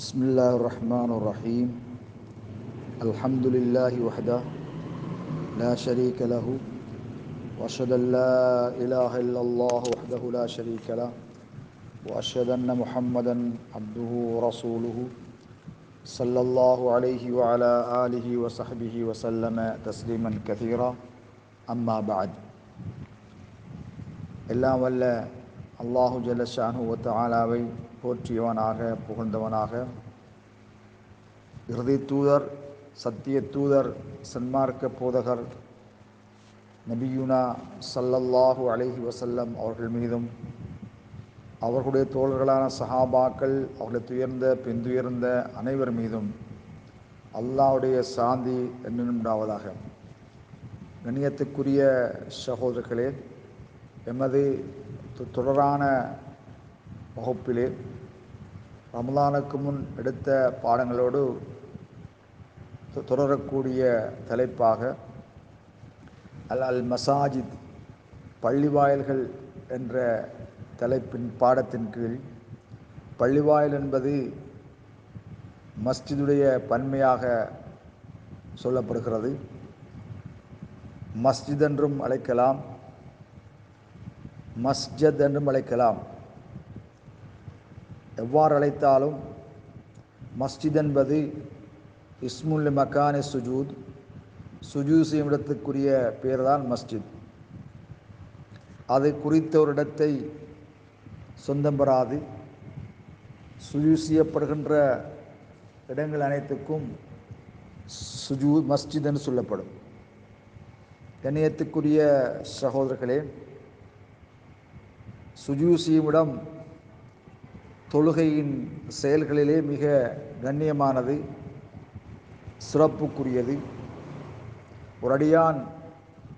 بسم الله الرحمن الرحيم. الحمد لله وحده لا شريك له. وأشهد أن لا إله إلا الله وحده لا شريك له. وأشهد أن محمدا عبده ورسوله صلى الله عليه وعلى آله وصحبه وسلم تسليما كثيرا. أما بعد. إلا വല്ല الله جل شأنه وتعالى போற்றியவனாக புகழ்ந்தவனாக. இறுதி தூதர் சத்திய தூதர் சன்மார்க்க போதகர் நபியுனா சல்லல்லாஹு அலைஹி வசல்லம் அவர்கள் மீதும் அவர்களுடைய தோழர்களான சஹாபாக்கள் அவர்களை துயர்ந்த பின்துயர்ந்த அனைவர் மீதும் அல்லாஹுடைய சாந்தி என்று கண்ணியத்துக்குரிய சகோதரர்களே எமது தொடரான வகுப்பிலே ரமலானுக்கு முன் எடுத்த பாடங்களோடு தொடரக்கூடிய தலைப்பாக அல் அல் மசாஜித் பள்ளிவாயல்கள் என்ற தலைப்பின் பாடத்தின் கீழ் பள்ளிவாயல் என்பது மஸ்ஜிதுடைய பன்மையாக சொல்லப்படுகிறது. மஸ்ஜித் என்றும் அழைக்கலாம். மஸ்ஜத் என்றும் அழைக்கலாம். எவ்வாறு அழைத்தாலும் மஸ்ஜித் என்பது இஸ்முல் மக்கானி சுஜூத். சுஜூத் செய்யும் இடத்துக்குரிய பேர் தான் மஸ்ஜித். அது குறித்த ஒரு இடத்தை சொந்தம் பெறாது. சுஜூ செய்யப்படுகின்ற இடங்கள் அனைத்துக்கும் சுஜூ மஸ்ஜித் என்று சொல்லப்படும். கண்ணியத்துக்குரிய சகோதரர்களே சுஜூசியுமிடம் தொழுகையின் செயல்களிலே மிக கண்ணியமானது சிறப்புக்குரியது. ஒரு அடியான்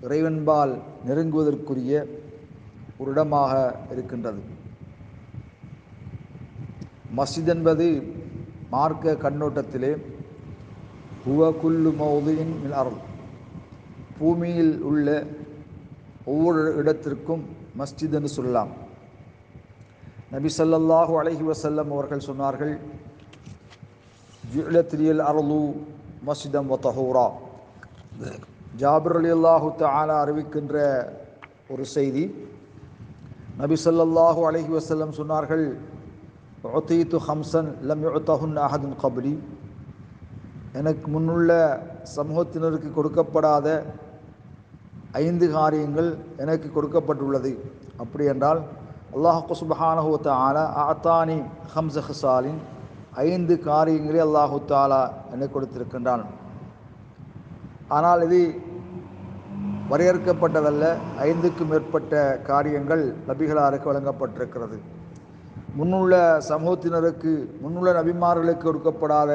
இறைவன்பால் நெருங்குவதற்குரிய ஒரு இடமாக இருக்கின்றது. மஸ்ஜித் என்பது மார்க்க கண்ணோட்டத்திலே ஹுவ குல்லு மௌதியின் அருள். பூமியில் உள்ள ஒவ்வொரு இடத்திற்கும் மஸ்ஜித் என்று சொல்லலாம். நபி சல்லல்லாஹு அலஹி வசல்லம் அவர்கள் சொன்னார்கள் ஜுலத்திரியல் அருளு மஸ்ஜிதம் வத்தஹூரா ஜாபிர் அலி அல்லாஹு தாலா அறிவிக்கின்ற ஒரு செய்தி நபி சல்லல்லாஹு அலஹி வசல்லம் சொன்னார்கள் ஒத்தீத்து ஹம்சன் லம் யுத்தஹுன் அஹதுன் கபலி. எனக்கு முன்னுள்ள சமூகத்தினருக்கு கொடுக்கப்படாத ஐந்து காரியங்கள் எனக்கு கொடுக்கப்பட்டுள்ளது. அப்படி என்றால் அல்லாஹு சுபஹானஹு தாலா ஆத்தானி ஹம்ச ஹசாலின் ஐந்து காரியங்களே அல்லாஹு தாலா எனக்கு கொடுத்திருக்கின்றான். ஆனால் இது வரையறுக்கப்பட்டதல்ல ஐந்துக்கும் மேற்பட்ட காரியங்கள் நபிகளாருக்கு வழங்கப்பட்டிருக்கிறது. முன்னுள்ள சமூகத்தினருக்கு முன்னுள்ள நபிமார்களுக்கு கொடுக்கப்படாத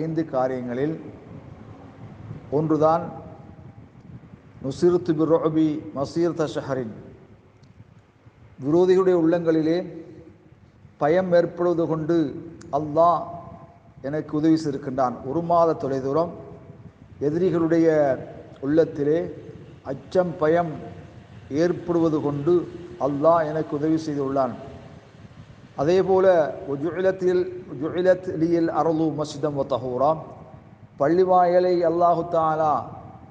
ஐந்து காரியங்களில் ஒன்றுதான் நுசிர்த்து பிரோபி மசீர் தஷஹரின் விரோதிகளுடைய உள்ளங்களிலே பயம் ஏற்படுவது கொண்டு அல்லாஹ் எனக்கு உதவி செய்திருக்கின்றான். ஒரு மாத தொலைதூரம் எதிரிகளுடைய உள்ளத்திலே அச்சம் பயம் ஏற்படுவது கொண்டு அல்லாஹ் எனக்கு உதவி செய்துள்ளான். அதே போல ஜுயிலத்தில் ஜுயிலத் லியில் அரலு மசிதம் ஒ பள்ளிவாயலை அல்லாஹு தாலா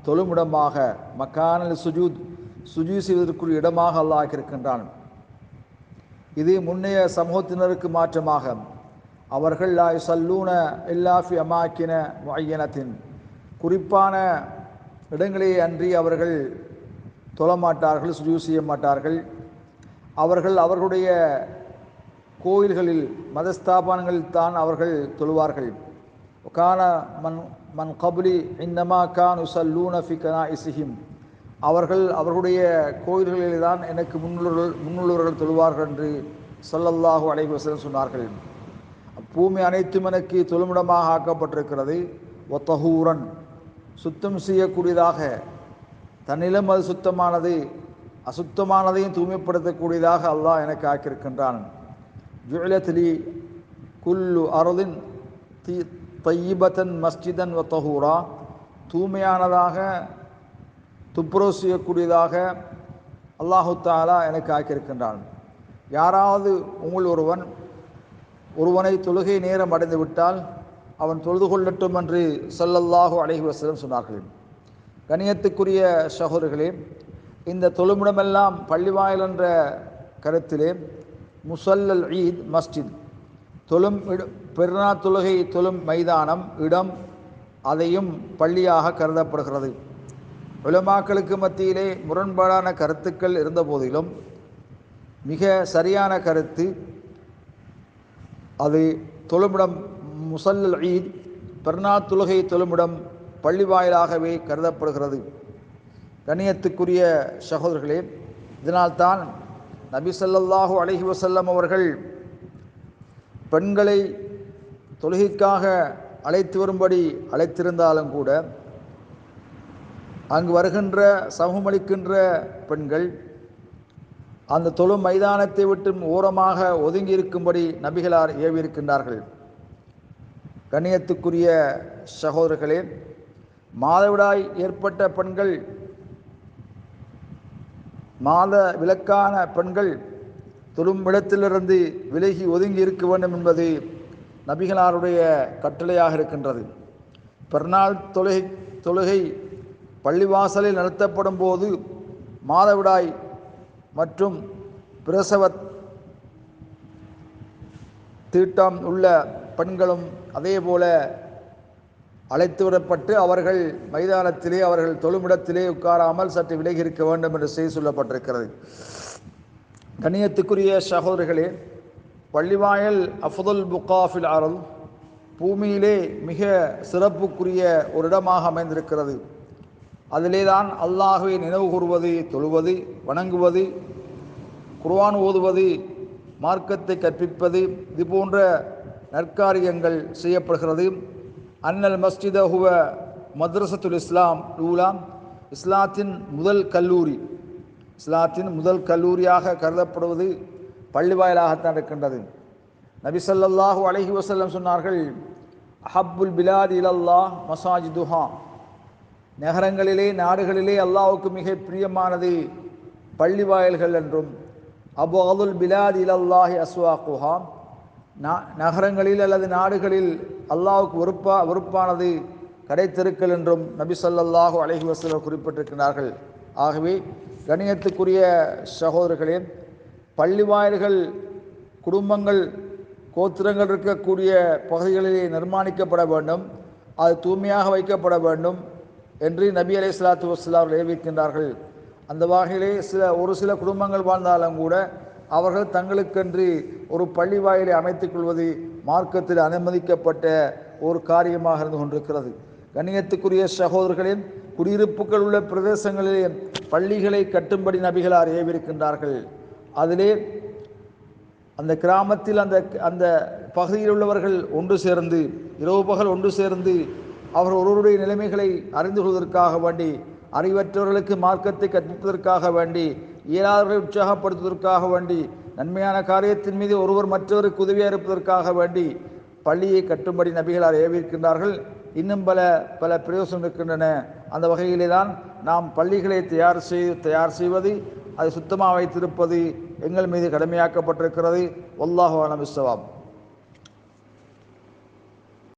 தொழுமிடமாக மக்கானல் சுஜூத் சுஜூ செய்வதற்குரிய இடமாக அல்லாஹ் இருக்கின்றான் இது முன்னைய சமூகத்தினருக்கு மாற்றமாக. அவர்கள் லா சல்லூன இல்லாஃபி அமாக்கின முயனத்தின் குறிப்பான இடங்களே அன்றி அவர்கள் தொழமாட்டார்கள் சுஜூ செய்ய மாட்டார்கள் அவர்கள் அவர்களுடைய கோயில்களில் மதஸ்தாபனங்களில் தான் அவர்கள் தொழுவார்கள். கான மன் மன் கபுலி இன்னமா கான் உசல்லூன ஃபி கனா இசிஹிம் அவர்கள் அவர்களுடைய கோயில்களில் தான் எனக்கு முன்னுள்ளவர்கள் முன்னுள்ளவர்கள் தொழுவார்கள் என்று சொல்லல்லாஹு அலைஹி சொன்னார்கள். பூமி அனைத்தும் எனக்கு தொழுமிடமாக ஆக்கப்பட்டிருக்கிறது. ஒத்தஹூரன் சுத்தம் செய்யக்கூடியதாக தன்னிலம் அது சுத்தமானது அசுத்தமானதையும் தூய்மைப்படுத்தக்கூடியதாக அல்லாஹ் எனக்கு ஆக்கியிருக்கின்றான். ஜுலத்லி குல்லு அருதின் தி தையிபத்தன் மஸ்ஜிதன் ஒத்தகூரா தூய்மையானதாக துப்புரவு செய்யக்கூடியதாக அல்லாஹு தாலா எனக்கு ஆக்கியிருக்கின்றான். யாராவது உங்கள் ஒருவன் ஒருவனை தொழுகை நேரம் அடைந்து விட்டால் அவன் தொழுது கொள்ளட்டும் என்று ஸல்லல்லாஹு அலைஹி வசலம் சொன்னார்கள். கணியத்துக்குரிய சகோதரர்களே இந்த தொழுமிடமெல்லாம் பள்ளிவாயல் என்ற கருத்திலே முசல்லல் ஈத் மஸ்ஜித். தொழும் இட பெருநா தொழுகை தொழும் மைதானம் இடம் அதையும் பள்ளியாக கருதப்படுகிறது. உலமாக்களுக்கு மத்தியிலே முரண்பாடான கருத்துக்கள் இருந்த போதிலும் மிக சரியான கருத்து அது தொழுமிடம் முசல்லல் ஈத் பெர்னா தொழுகை தொழுமிடம் பள்ளி வாயிலாகவே கருதப்படுகிறது. கண்ணியத்துக்குரிய சகோதரர்களே இதனால்தான் நபி சல்லல்லாஹு அலஹி வசல்லம் அவர்கள் பெண்களை தொழுகைக்காக அழைத்து வரும்படி அழைத்திருந்தாலும் கூட அங்கு வருகின்ற சமூகமளிக்கின்ற பெண்கள் அந்த தொழு மைதானத்தை விட்டு ஓரமாக ஒதுங்கி இருக்கும்படி நபிகளார் ஏவியிருக்கின்றார்கள். கண்ணியத்துக்குரிய சகோதரர்களே மாதவிடாய் ஏற்பட்ட பெண்கள் மாத விலக்கான பெண்கள் தொழும் இடத்திலிருந்து விலகி ஒதுங்கி இருக்க வேண்டும் என்பது நபிகளாருடைய கட்டளையாக இருக்கின்றது. பெருநாள் தொழுகை தொழுகை பள்ளிவாசலில் நடத்தப்படும் போது மாதவிடாய் மற்றும் பிரசவ தீட்டம் உள்ள பெண்களும் அதே போல அழைத்து விடப்பட்டு அவர்கள் மைதானத்திலே அவர்கள் தொழுமிடத்திலே உட்காராமல் சற்று விலகி இருக்க வேண்டும் என்று செய்தி சொல்லப்பட்டிருக்கிறது. கணியத்துக்குரிய சகோதரர்களே பள்ளிவாயல் அஃதுல் புகாஃபில் அருள் பூமியிலே மிக சிறப்புக்குரிய ஒரு இடமாக அமைந்திருக்கிறது. அதிலே தான் அல்லாஹுவை நினைவு கூறுவது தொழுவது வணங்குவது குர்வான் ஓதுவது மார்க்கத்தை கற்பிப்பது இது போன்ற நற்காரியங்கள் செய்யப்படுகிறது. அன்னல் மஸ்ஜித் ஹுவ மத்ரசத்துல் இஸ்லாம் லூலாம் இஸ்லாத்தின் முதல் கல்லூரி. இஸ்லாத்தின் முதல் கல்லூரியாக கருதப்படுவது பள்ளி வாயிலாகத்தான் இருக்கின்றது. நபிசல்லாஹூ அலஹி வசல்லம் சொன்னார்கள் அஹப்புல் பிலாதி இலல்லா மசாஜிதுஹா நகரங்களிலே நாடுகளிலே அல்லாவுக்கு மிக பிரியமானது பள்ளி வாயில்கள் என்றும் அபு அதுல் பிலாத் இலல்லாஹி அஸ்வாக்குஹா நகரங்களில் அல்லது நாடுகளில் அல்லாவுக்கு வெறுப்பா வெறுப்பானது கடைத்தெருக்கள் என்றும் நபி ஸல்லல்லாஹு அலஹி வஸல்லம் குறிப்பிட்டிருக்கிறார்கள். ஆகவே கணியத்துக்குரிய சகோதரர்களே பள்ளி வாயில்கள் குடும்பங்கள் கோத்திரங்கள் இருக்கக்கூடிய பகுதிகளிலே நிர்மாணிக்கப்பட வேண்டும். அது தூய்மையாக வைக்கப்பட வேண்டும். என்று நபி அலை சலாத்து வஸ்லாம் அறிவிக்கின்றார்கள். அந்த வகையிலே சில ஒரு சில குடும்பங்கள் வாழ்ந்தாலும் கூட அவர்கள் தங்களுக்கென்று ஒரு பள்ளி வாயிலை அமைத்துக் கொள்வது மார்க்கத்தில் அனுமதிக்கப்பட்ட ஒரு காரியமாக இருந்து கொண்டிருக்கிறது. கண்ணியத்துக்குரிய சகோதரர்களின் குடியிருப்புகள் உள்ள பிரதேசங்களிலே பள்ளிகளை கட்டும்படி நபிகளார் ஏவிருக்கின்றார்கள். அதிலே அந்த கிராமத்தில் அந்த அந்த பகுதியில் உள்ளவர்கள் ஒன்று சேர்ந்து இரவு பகல் ஒன்று சேர்ந்து அவர் ஒருவருடைய நிலைமைகளை அறிந்து கொள்வதற்காக வேண்டி அறிவற்றவர்களுக்கு மார்க்கத்தை கற்பிப்பதற்காக வேண்டி இயலாதவர்களை உற்சாகப்படுத்துவதற்காக வேண்டி நன்மையான காரியத்தின் மீது ஒருவர் மற்றவருக்கு உதவியாக இருப்பதற்காக வேண்டி பள்ளியை கட்டும்படி நபிகளார் ஏவியிருக்கின்றார்கள். இன்னும் பல பல பிரயோசனம் இருக்கின்றன. அந்த வகையிலே தான் நாம் பள்ளிகளை தயார் செய் தயார் செய்வது அதை சுத்தமாக வைத்திருப்பது எங்கள் மீது கடமையாக்கப்பட்டிருக்கிறது. ஒல்லாஹு அலமிஸ்வாம்